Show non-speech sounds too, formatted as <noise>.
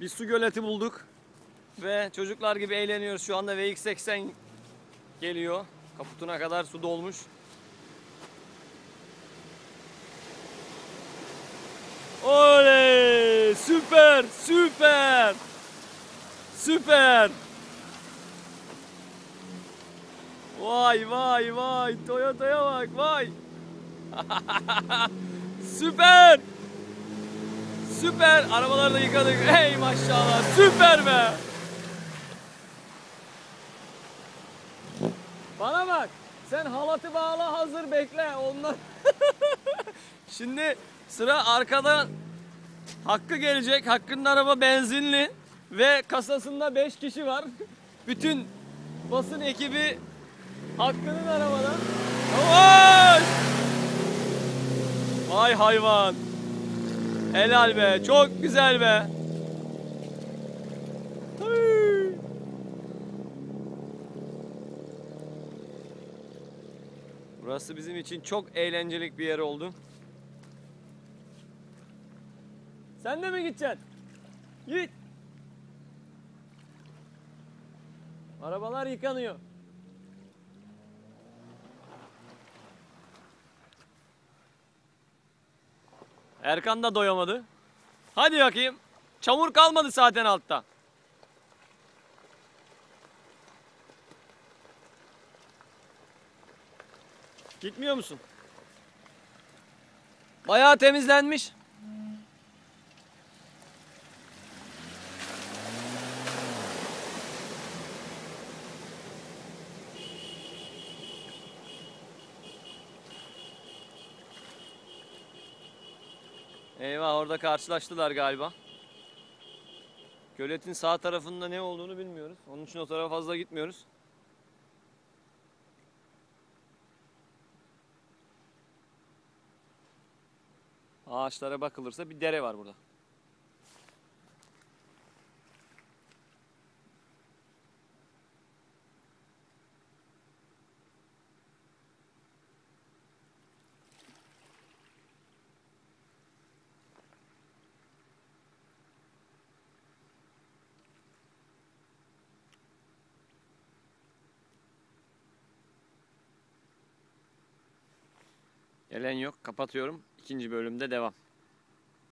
Bir su göleti bulduk. Ve çocuklar gibi eğleniyoruz. Şu anda VX80 geliyor. Kaputuna kadar su dolmuş. Oley! Süper! Süper! Süper! Vay vay vay! Toyota'ya bak vay! <laughs> Süper! Süper! Arabaları da yıkadık. Hey maşallah! Süper be! Bana bak! Sen halatı bağla hazır bekle. Ondan <laughs> Şimdi sıra arkada Hakkı gelecek. Hakkı'nın araba benzinli ve kasasında 5 kişi var. Bütün basın ekibi Hakkı'nın arabada. Yavaş! Vay hayvan. Helal be. Çok güzel be. Burası bizim için çok eğlencelik bir yer oldu. Sen de mi gideceksin? Git. Arabalar yıkanıyor. Erkan da doyamadı. Hadi bakayım. Çamur kalmadı zaten altta. Gitmiyor musun? Bayağı temizlenmiş. Eyvah orada karşılaştılar galiba. Göletin sağ tarafında ne olduğunu bilmiyoruz. Onun için o tarafa fazla gitmiyoruz. Ağaçlara bakılırsa bir dere var burada. Gelen yok. Kapatıyorum. İkinci bölümde devam.